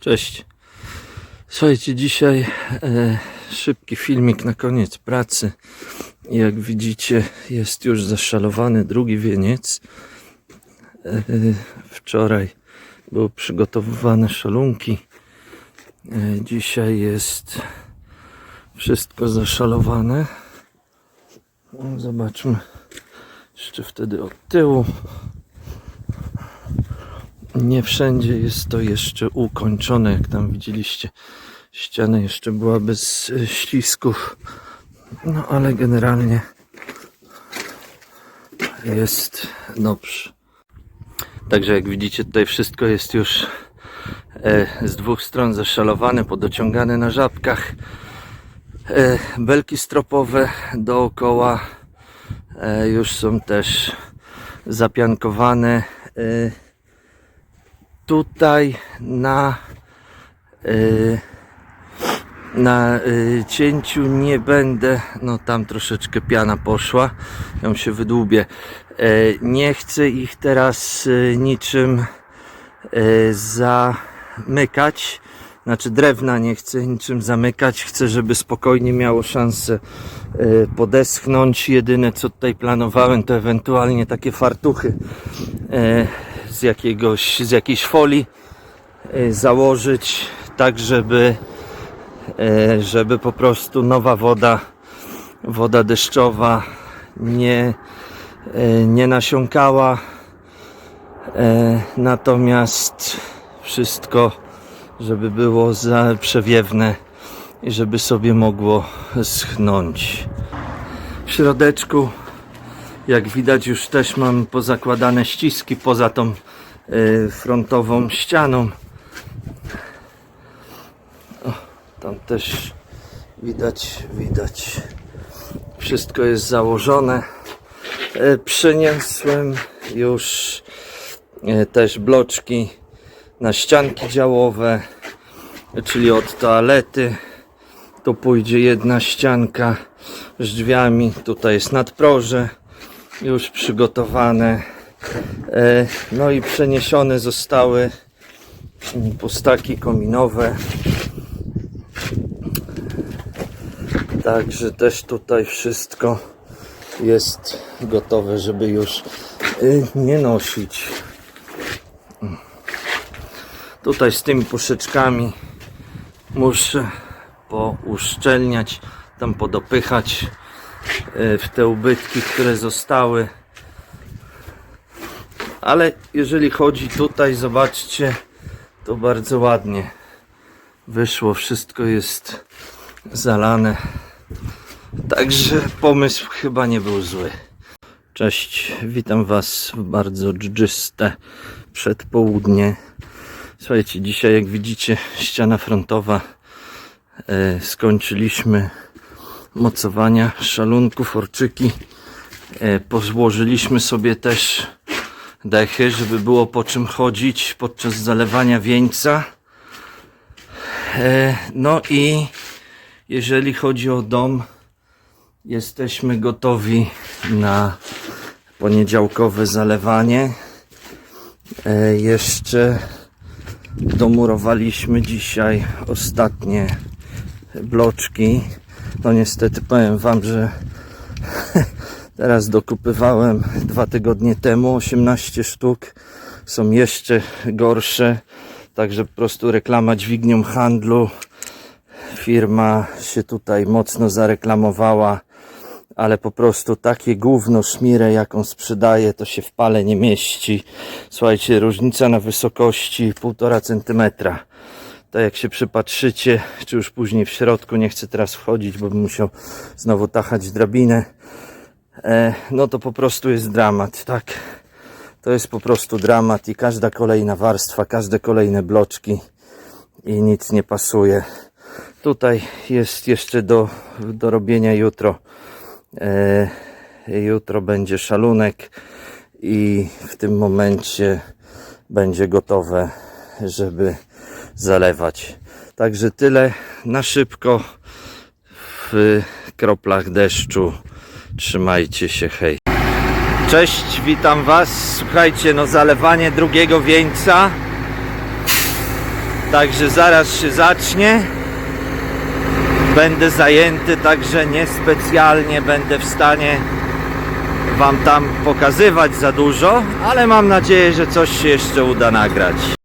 Cześć. Słuchajcie, dzisiaj e, szybki filmik na koniec pracy. Jak widzicie, jest już zaszalowany drugi wieniec. E, wczoraj były przygotowywane szalunki. E, dzisiaj jest wszystko zaszalowane. Zobaczmy jeszcze wtedy od tyłu. Nie wszędzie jest to jeszcze ukończone, jak tam widzieliście. Ściana jeszcze była bez e, ślisków. No ale generalnie jest dobrze. Także jak widzicie tutaj wszystko jest już e, z dwóch stron zaszalowane, podociągane na żabkach. E, belki stropowe dookoła już są też zapiankowane. E, tutaj na y, na y, cięciu nie będę, no tam troszeczkę piana poszła, ją się wydłubię. Y, nie chcę ich teraz y, niczym zamykać, znaczy drewna nie chcę niczym zamykać, chcę, żeby spokojnie miało szansę podeschnąć. Jedyne co tutaj planowałem to ewentualnie takie fartuchy z jakiegoś, z jakiejś folii y, założyć, tak żeby, y, żeby po prostu nowa woda, woda deszczowa nie, y, nie nasiąkała. Natomiast wszystko, żeby było za przewiewne i żeby sobie mogło schnąć. W środeczku jak widać już też mam pozakładane ściski poza tą y, frontową ścianą. O, tam też widać, widać. Wszystko jest założone. Y, Przeniosłem już y, też bloczki na ścianki działowe, czyli od toalety. Tu pójdzie jedna ścianka z drzwiami. Tutaj jest nadproże już przygotowane. E, No i przeniesione zostały pustaki kominowe. Także też tutaj wszystko jest gotowe, żeby już y, nie nosić. Tutaj z tymi puszeczkami muszę pouszczelniać, tam podopychać w te ubytki, które zostały. Ale jeżeli chodzi tutaj, zobaczcie, to bardzo ładnie wyszło. Wszystko jest zalane. Także pomysł chyba nie był zły. Cześć, witam Was w bardzo dżdżyste przedpołudnie. Słuchajcie, dzisiaj jak widzicie ściana frontowa e, skończyliśmy mocowania szalunków, orczyki. E, pozłożyliśmy sobie też dechy, żeby było po czym chodzić podczas zalewania wieńca. E, no i jeżeli chodzi o dom, jesteśmy gotowi na poniedziałkowe zalewanie. E, jeszcze domurowaliśmy dzisiaj ostatnie bloczki. No niestety powiem Wam, że teraz dokupywałem dwa tygodnie temu 18 sztuk. Są jeszcze gorsze. Także po prostu reklama dźwignią handlu. Firma się tutaj mocno zareklamowała, ale po prostu takie gówno szmirę, jaką sprzedaje, to się w pale nie mieści. Słuchajcie, różnica na wysokości 1,5 centymetra to jak się przypatrzycie, czy już później w środku, nie chcę teraz wchodzić, bo bym musiał znowu tachać drabinę, e, no to po prostu jest dramat, tak? To jest po prostu dramat i każda kolejna warstwa, każde kolejne bloczki i nic nie pasuje. Tutaj jest jeszcze do, do robienia jutro. E, jutro będzie szalunek i w tym momencie będzie gotowe, żeby zalewać. Także tyle na szybko w kroplach deszczu. Trzymajcie się, hej. Cześć, witam Was. Słuchajcie, no zalewanie drugiego wieńca. Także zaraz się zacznie. Będę zajęty, także niespecjalnie będę w stanie Wam tam pokazywać za dużo, ale mam nadzieję, że coś się jeszcze uda nagrać.